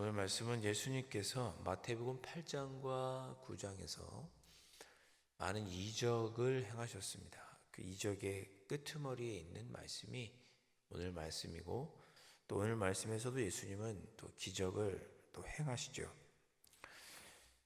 자, 오늘 말씀은 예수님께서 마태복음 8장과 9장에서 많은 이적을 행하셨습니다. 그 이적의 끄트머리에 있는 말씀이 오늘 말씀이고 또 오늘 말씀에서도 예수님은 또 기적을 또 행하시죠.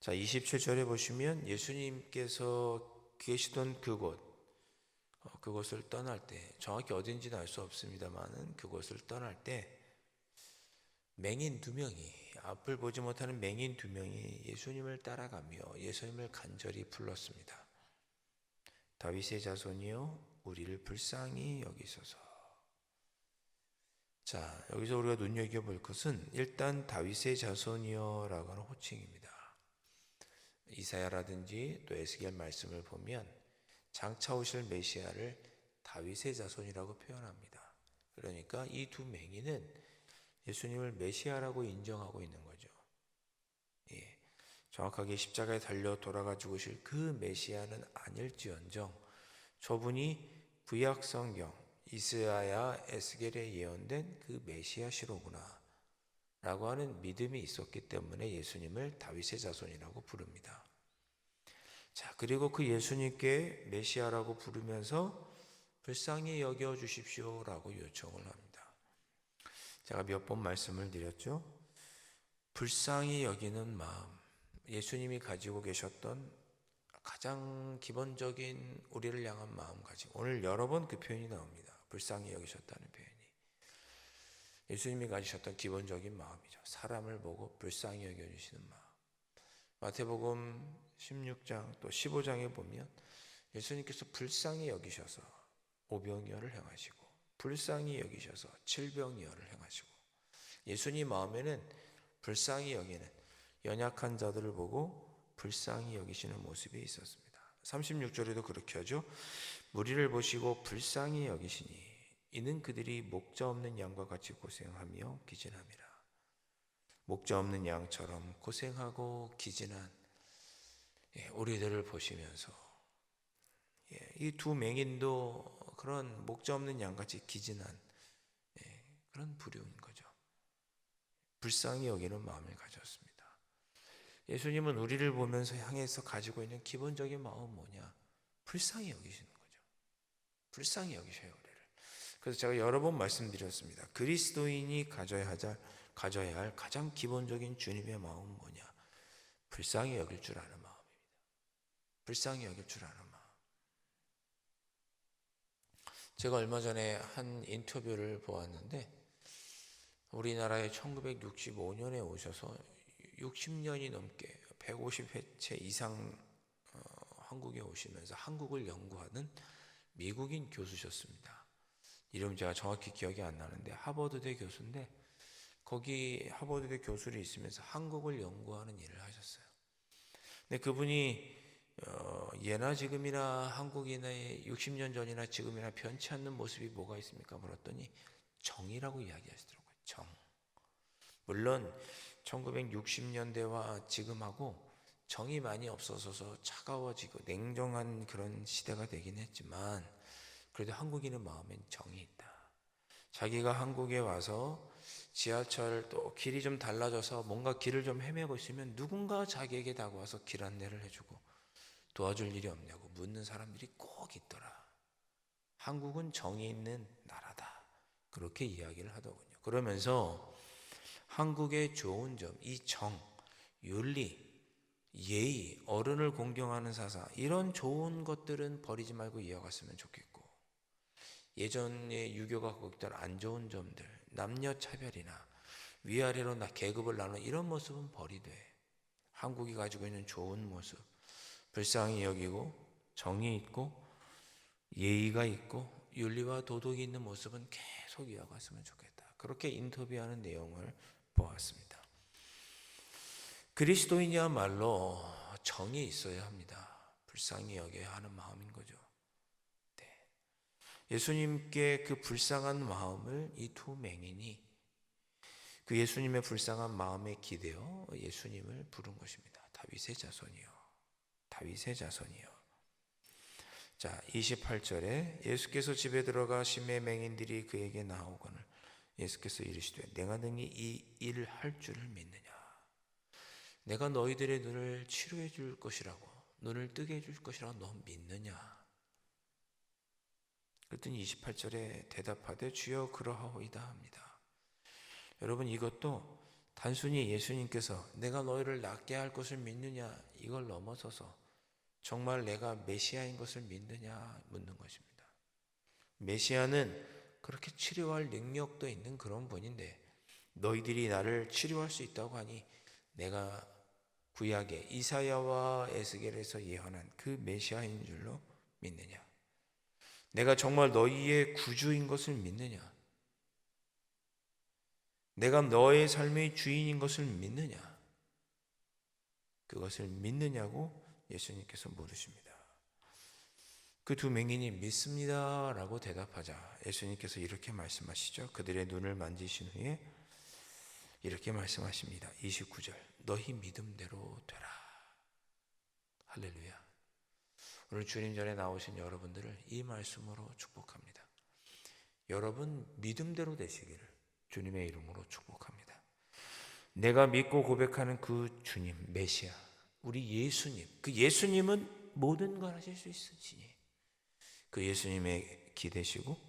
자, 27절에 보시면 예수님께서 계시던 그곳 어, 그곳을 떠날 때 정확히 어딘지는 알 수 없습니다만은 그곳을 떠날 때 맹인 두 명이 앞을 보지 못하는 맹인 두 명이 예수님을 따라가며 예수님을 간절히 불렀습니다. 다윗의 자손이여 우리를 불쌍히 여기소서. 자, 여기서 우리가 눈여겨 볼 것은 일단 다윗의 자손이여라고 하는 호칭입니다. 이사야라든지 또 에스겔 말씀을 보면 장차 오실 메시아를 다윗의 자손이라고 표현합니다. 그러니까 이 두 맹인은 예수님을 메시아라고 인정하고 있는 거죠. 예. 정확하게 십자가에 달려 돌아가 죽으실 그 메시아는 아닐지언정 저분이 구약 성경 이스라야 에스겔에 예언된 그 메시아시로구나 라고 하는 믿음이 있었기 때문에 예수님을 다윗의 자손이라고 부릅니다. 자, 그리고 그 예수님께 메시아라고 부르면서 불쌍히 여겨 주십시오라고 요청을 합니다. 제가 몇 번 말씀을 드렸죠. 불쌍히 여기는 마음, 예수님이 가지고 계셨던 가장 기본적인 우리를 향한 마음가짐. 오늘 여러 번 그 표현이 나옵니다. 불쌍히 여기셨다는 표현이. 예수님이 가지셨던 기본적인 마음이죠. 사람을 보고 불쌍히 여겨주시는 마음. 마태복음 16장 또 15장에 보면 예수님께서 불쌍히 여기셔서 오병이어를 행하시고 불쌍히 여기셔서 칠병이어를 행하시고 예수님 마음에는 불쌍히 여기는 연약한 자들을 보고 불쌍히 여기시는 모습이 있었습니다. 36절에도 그렇게 하죠. 무리를 보시고 불쌍히 여기시니 이는 그들이 목자 없는 양과 같이 고생하며 기진함이라. 목자 없는 양처럼 고생하고 기진한 예, 우리들을 보시면서 예, 이두 맹인도 그런 목자 없는 양같이 기진한 예, 그런 부류인 거죠. 불쌍히 여기는 마음을 가졌습니다. 예수님은 우리를 보면서 향해서 가지고 있는 기본적인 마음은 뭐냐? 불쌍히 여기시는 거죠. 불쌍히 여기셔요, 우리를. 그래서 제가 여러 번 말씀드렸습니다. 그리스도인이 가져야 하자, 가져야 할 가장 기본적인 주님의 마음은 뭐냐? 불쌍히 여길 줄 아는 마음입니다. 불쌍히 여길 줄 아는 마음. 제가 얼마 전에 한 인터뷰를 보았는데, 우리나라에 1965년에 오셔서 60년이 넘게 150회체 이상 어, 한국에 오시면서 한국을 연구하는 미국인 교수셨습니다. 이름 제가 정확히 기억이 안 나는데 하버드대 교수인데 거기 하버드대 교수를 있으면서 한국을 연구하는 일을 하셨어요. 근데 그분이 어, 예나 지금이나 한국인의 60년 전이나 지금이나 변치 않는 모습이 뭐가 있습니까? 물었더니 정이라고 이야기하시더라고요. 정. 물론 1960년대와 지금하고 정이 많이 없어져서 차가워지고 냉정한 그런 시대가 되긴 했지만 그래도 한국인의 마음엔 정이 있다. 자기가 한국에 와서 지하철 또 길이 좀 달라져서 뭔가 길을 좀 헤매고 있으면 누군가 자기에게 다가와서 길 안내를 해주고 도와줄 일이 없냐고 묻는 사람들이 꼭 있더라. 한국은 정이 있는 나라다. 그렇게 이야기를 하더군요. 그러면서 한국의 좋은 점, 이 정, 윤리, 예의, 어른을 공경하는 사사, 이런 좋은 것들은 버리지 말고 이어갔으면 좋겠고, 예전에 유교가 거기다 안 좋은 점들, 남녀 차별이나 위아래로 나 계급을 나누는 이런 모습은 버리되, 한국이 가지고 있는 좋은 모습, 불쌍히 여기고, 정이 있고, 예의가 있고, 윤리와 도덕이 있는 모습은 계속 이어갔으면 좋겠다. 그렇게 인터뷰하는 내용을 보았습니다. 그리스도인이야말로 정이 있어야 합니다. 불쌍히 여겨야 하는 마음인 거죠. 네. 예수님께 그 불쌍한 마음을 이 두 맹인이 그 예수님의 불쌍한 마음에 기대어 예수님을 부른 것입니다. 다윗의 자손이요. 다윗의 자손이요. 자, 28절에 예수께서 집에 들어가 심의 맹인들이 그에게 나오거늘 예수께서 이르시되 내가 능히 이 일을 할 줄을 믿느냐 내가 너희들의 눈을 치료해 줄 것이라고 눈을 뜨게 해 줄 것이라고 너 믿느냐 그랬더니 28절에 대답하되 주여 그러하오이다 합니다. 여러분 이것도 단순히 예수님께서 내가 너희를 낫게 할 것을 믿느냐 이걸 넘어서서 정말 내가 메시아인 것을 믿느냐 묻는 것입니다. 메시아는 그렇게 치료할 능력도 있는 그런 분인데 너희들이 나를 치료할 수 있다고 하니 내가 구약의 이사야와 에스겔에서 예언한 그 메시아인 줄로 믿느냐? 내가 정말 너희의 구주인 것을 믿느냐? 내가 너의 삶의 주인인 것을 믿느냐? 그것을 믿느냐고 예수님께서 물으십니다. 그 두 맹인이 믿습니다 라고 대답하자 예수님께서 이렇게 말씀하시죠. 그들의 눈을 만지신 후에 이렇게 말씀하십니다. 29절 너희 믿음대로 되라. 할렐루야. 오늘 주님 전에 나오신 여러분들을 이 말씀으로 축복합니다. 여러분 믿음대로 되시기를 주님의 이름으로 축복합니다. 내가 믿고 고백하는 그 주님 메시아 우리 예수님 그 예수님은 모든 걸 하실 수 있으시니 그 예수님의 기대시고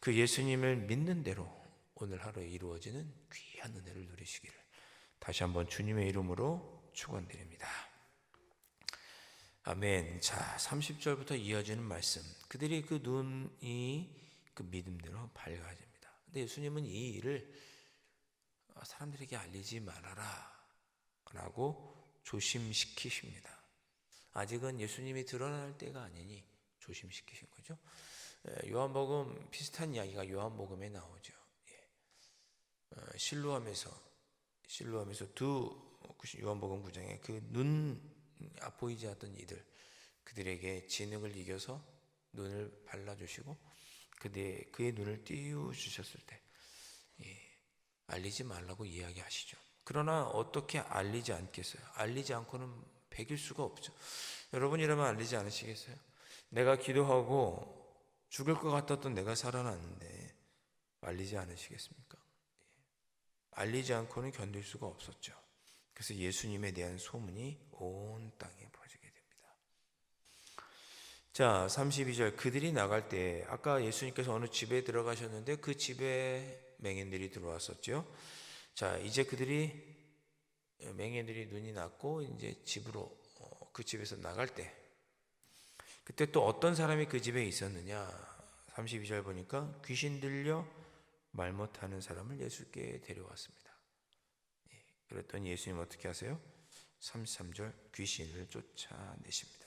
그 예수님을 믿는 대로 오늘 하루에 이루어지는 귀한 은혜를 누리시기를 다시 한번 주님의 이름으로 축원드립니다. 아멘. 자, 30절부터 이어지는 말씀. 그들이 그 눈이 그 믿음대로 밝아집니다. 근데 예수님은 이 일을 사람들에게 알리지 말아라. 라고 조심시키십니다. 아직은 예수님이 드러날 때가 아니니 조심시키신 거죠. 요한복음 비슷한 이야기가 요한복음에 나오죠. 예. 어, 실로함에서 실로함에서 두 요한복음 9장에 그 눈 보이지 않던 이들 그들에게 진흙을 이겨서 눈을 발라주시고 그의 그의 눈을 띄워 주셨을 때 예, 알리지 말라고 이야기하시죠. 그러나 어떻게 알리지 않겠어요? 알리지 않고는 배길 수가 없죠. 여러분이라면 알리지 않으시겠어요? 내가 기도하고 죽을 것 같았던 내가 살아났는데 알리지 않으시겠습니까? 예. 알리지 않고는 견딜 수가 없었죠. 그래서 예수님에 대한 소문이 온 땅에 퍼지게 됩니다. 자, 32절 그들이 나갈 때 아까 예수님께서 어느 집에 들어가셨는데 그 집에 맹인들이 들어왔었죠. 자, 이제 그들이 맹인들이 눈이 났고 이제 집으로 어, 그 집에서 나갈 때 그때 또 어떤 사람이 그 집에 있었느냐? 32절 보니까 귀신 들려 말 못하는 사람을 예수께 데려왔습니다. 그랬더니 예수님 어떻게 하세요? 33절 귀신을 쫓아내십니다.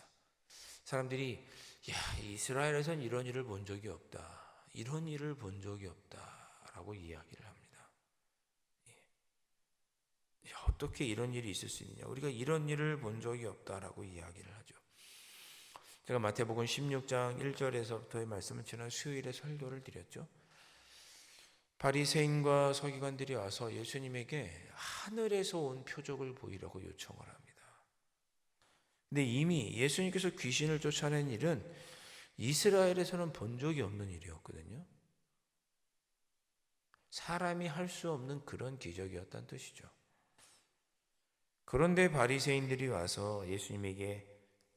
사람들이 야 이스라엘에선 이런 일을 본 적이 없다. 이런 일을 본 적이 없다라고 이야기를 합니다. 어떻게 이런 일이 있을 수 있느냐? 우리가 이런 일을 본 적이 없다라고 이야기를 하죠. 제가 마태복음 16장 1절에서부터의 말씀을 지난 수요일에 설교를 드렸죠. 바리새인과 서기관들이 와서 예수님에게 하늘에서 온 표적을 보이라고 요청을 합니다. 근데 이미 예수님께서 귀신을 쫓아낸 일은 이스라엘에서는 본 적이 없는 일이었거든요. 사람이 할 수 없는 그런 기적이었다는 뜻이죠. 그런데 바리새인들이 와서 예수님에게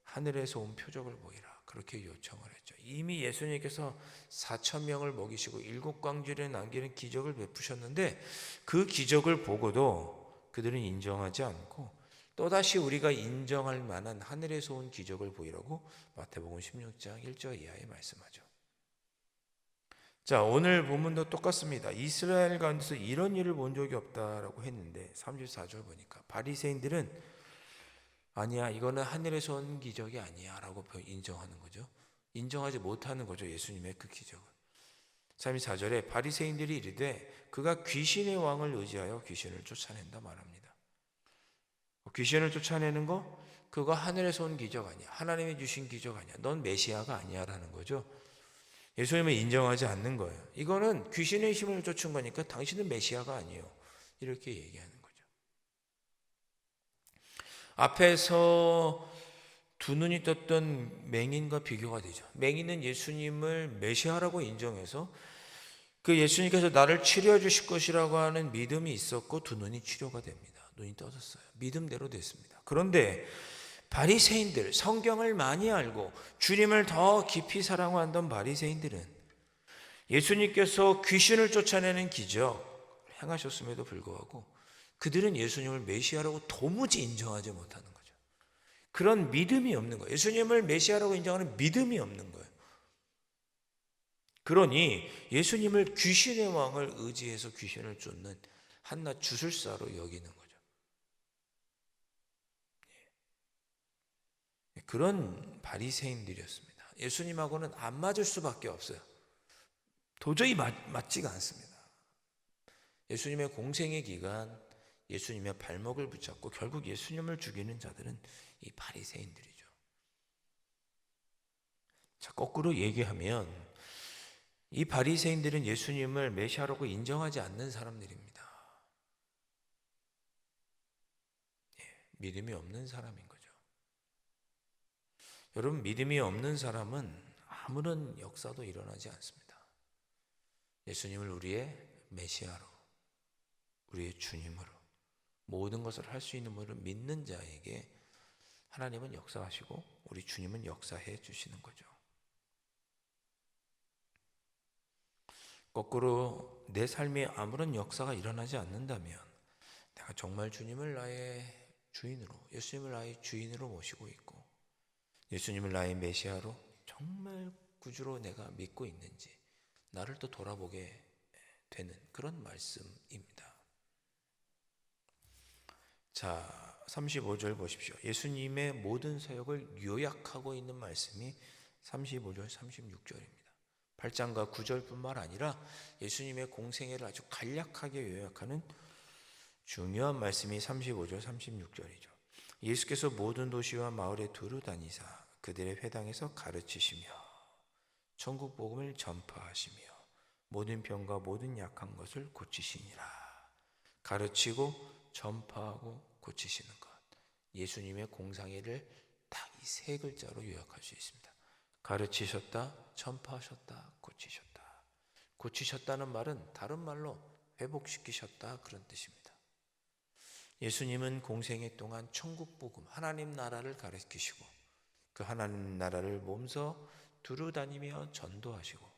하늘에서 온 표적을 보이라. 그렇게 요청을 했죠. 이미 예수님께서 4천 명을 먹이시고 일곱 광주에 남기는 기적을 베푸셨는데 그 기적을 보고도 그들은 인정하지 않고 또다시 우리가 인정할 만한 하늘에서 온 기적을 보이라고 마태복음 16장 1절 이하에 말씀하죠. 자, 오늘 본문도 똑같습니다. 이스라엘 가운데서 이런 일을 본 적이 없다라고 했는데 34절 보니까 바리새인들은 아니야, 이거는 하늘에서 온 기적이 아니야라고 인정하는 거죠. 인정하지 못하는 거죠. 예수님의 그 기적은. 34절에 바리새인들이 이르되 그가 귀신의 왕을 의지하여 귀신을 쫓아낸다 말합니다. 귀신을 쫓아내는 거 그거 하늘에서 온 기적 아니야. 하나님이 주신 기적 아니야. 넌 메시아가 아니야라는 거죠. 예수님을 인정하지 않는 거예요. 이거는 귀신의 힘을 쫓은 거니까 당신은 메시아가 아니에요. 이렇게 얘기하는 앞에서 두 눈이 떴던 맹인과 비교가 되죠. 맹인은 예수님을 메시아라고 인정해서 그 예수님께서 나를 치료해 주실 것이라고 하는 믿음이 있었고 두 눈이 치료가 됩니다. 눈이 떠졌어요. 믿음대로 됐습니다. 그런데 바리새인들 성경을 많이 알고 주님을 더 깊이 사랑하던 바리새인들은 예수님께서 귀신을 쫓아내는 기적 행하셨음에도 불구하고 그들은 예수님을 메시아라고 도무지 인정하지 못하는 거죠. 그런 믿음이 없는 거예요. 예수님을 메시아라고 인정하는 믿음이 없는 거예요. 그러니 예수님을 귀신의 왕을 의지해서 귀신을 쫓는 한낱 주술사로 여기는. 예. 그런 바리새인들이었습니다. 예수님하고는 안 맞을 수밖에 없어요. 도저히 맞, 맞지가 않습니다. 예수님의 공생의 기간, 예수님의 발목을 붙잡고 결국 예수님을 죽이는 자들은 이 바리새인들이죠. 자, 거꾸로 얘기하면 이 바리새인들은 예수님을 메시아라고 인정하지 않는 사람들입니다. 예, 믿음이 없는 사람인. 여러분 믿음이 없는 사람은 아무런 역사도 일어나지 않습니다. 예수님을 우리의 메시아로, 우리의 주님으로 모든 것을 할 수 있는 분을 믿는 자에게 하나님은 역사하시고 우리 주님은 역사해 주시는 거죠. 거꾸로 내 삶에 아무런 역사가 일어나지 않는다면 내가 정말 주님을 나의 주인으로, 예수님을 나의 주인으로 모시고 있고 예수님을 나의 메시아로 정말 구주로 내가 믿고 있는지 나를 또 돌아보게 되는 그런 말씀입니다. 자, 35절 보십시오. 예수님의 모든 사역을 요약하고 있는 말씀이 35절, 36절입니다. 8장과 9절뿐만 아니라 예수님의 공생애를 아주 간략하게 요약하는 중요한 말씀이 35절, 36절이죠. 예수께서 모든 도시와 마을에 두루 다니사 그들의 회당에서 가르치시며 천국 복음을 전파하시며 모든 병과 모든 약한 것을 고치시니라. 가르치고 전파하고 고치시는 것. 예수님의 공상회를 딱 이 세 글자로 요약할 수 있습니다. 가르치셨다, 전파하셨다, 고치셨다. 고치셨다는 말은 다른 말로 회복시키셨다 그런 뜻입니다. 예수님은 공생애 동안 천국 복음, 하나님 나라를 가르치시고 그 하나님 나라를 몸서 두루 다니며 전도하시고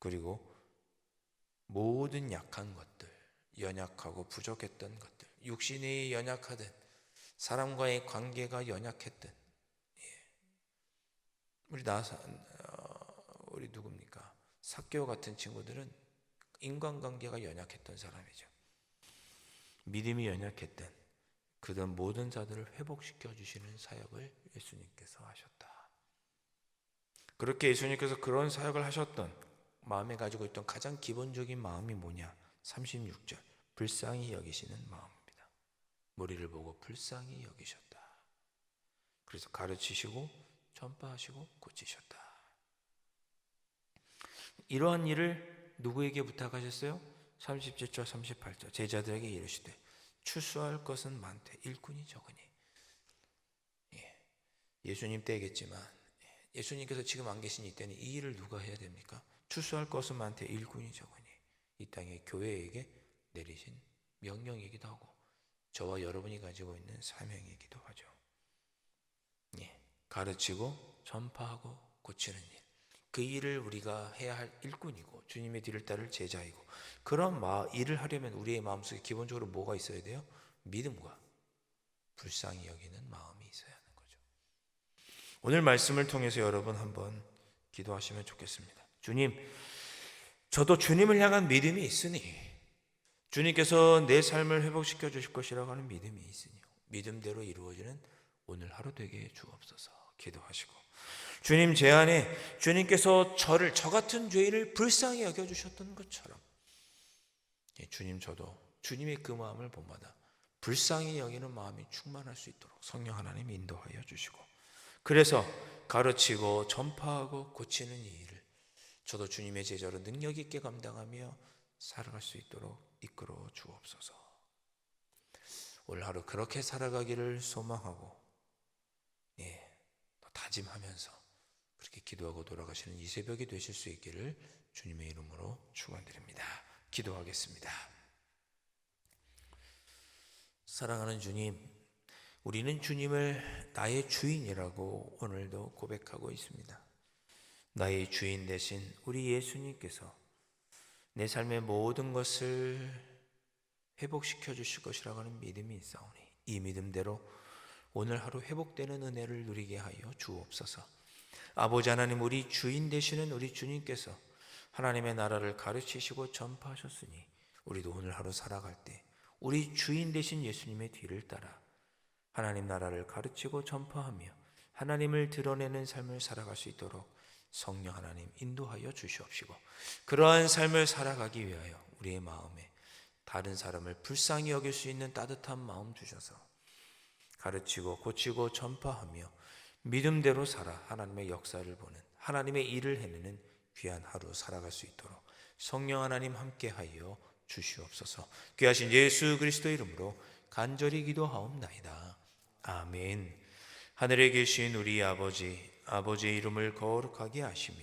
그리고 모든 약한 것들, 연약하고 부족했던 것들, 육신이 연약하든 사람과의 관계가 연약했든 예. 우리 나 어, 우리 누굽니까? 사교 같은 친구들은 인간관계가 연약했던 사람이죠. 믿음이 연약했던 그들 모든 자들을 회복시켜 주시는 사역을 예수님께서 하셨다. 그렇게 예수님께서 그런 사역을 하셨던 마음에 가지고 있던 가장 기본적인 마음이 뭐냐? 36절. 불쌍히 여기시는 마음입니다. 머리를 보고 불쌍히 여기셨다. 그래서 가르치시고 전파하시고 고치셨다. 이러한 일을 누구에게 부탁하셨어요? 37절 38절 제자들에게 이르시되 추수할 것은 많되 일꾼이 적으니 예. 예수님 때겠지만 예. 예수님께서 지금 안 계신 이때는 이 일을 누가 해야 됩니까? 추수할 것은 많되 일꾼이 적으니 이 땅에 교회에게 내리신 명령이기도 하고 저와 여러분이 가지고 있는 사명이기도 하죠. 예, 가르치고 전파하고 고치는 일. 그 일을 우리가 해야 할 일꾼이고 주님의 뒤를 따를 제자이고 그런 마, 일을 하려면 우리의 마음속에 기본적으로 뭐가 있어야 돼요? 믿음과 불쌍히 여기는 마음이 있어야 하는 거죠. 오늘 말씀을 통해서 여러분 한번 기도하시면 좋겠습니다. 주님, 저도 주님을 향한 믿음이 있으니 주님께서 내 삶을 회복시켜 주실 것이라고 하는 믿음이 있으니 믿음대로 이루어지는 오늘 하루 되게 주옵소서 기도하시고 주님 제 안에 주님께서 저를 저 같은 죄인을 불쌍히 여겨 주셨던 것처럼 예, 주님 저도 주님의 그 마음을 본마다 불쌍히 여기는 마음이 충만할 수 있도록 성령 하나님 인도하여 주시고 그래서 가르치고 전파하고 고치는 이 일을 저도 주님의 제자로 능력 있게 감당하며 살아갈 수 있도록 이끌어 주옵소서. 올 하루 그렇게 살아가기를 소망하고 예, 다짐하면서 그렇게 기도하고 돌아가시는 이 새벽이 되실 수 있기를 주님의 이름으로 축원드립니다. 기도하겠습니다. 사랑하는 주님, 우리는 주님을 나의 주인이라고 오늘도 고백하고 있습니다. 나의 주인 대신 우리 예수님께서 내 삶의 모든 것을 회복시켜 주실 것이라고 하는 믿음이 있사오니 이 믿음대로 오늘 하루 회복되는 은혜를 누리게 하여 주옵소서. 아버지 하나님 우리 주인 되시는 우리 주님께서 하나님의 나라를 가르치시고 전파하셨으니 우리도 오늘 하루 살아갈 때 우리 주인 되신 예수님의 뒤를 따라 하나님 나라를 가르치고 전파하며 하나님을 드러내는 삶을 살아갈 수 있도록 성령 하나님 인도하여 주시옵시고 그러한 삶을 살아가기 위하여 우리의 마음에 다른 사람을 불쌍히 여길 수 있는 따뜻한 마음 주셔서 가르치고 고치고 전파하며 믿음대로 살아 하나님의 역사를 보는 하나님의 일을 해내는 귀한 하루 살아갈 수 있도록 성령 하나님 함께하여 주시옵소서. 귀하신 예수 그리스도 이름으로 간절히 기도하옵나이다. 아멘. 하늘에 계신 우리 아버지, 아버지의 이름을 거룩하게 하시며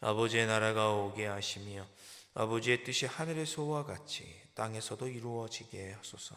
아버지의 나라가 오게 하시며 아버지의 뜻이 하늘에서와 같이 땅에서도 이루어지게 하소서.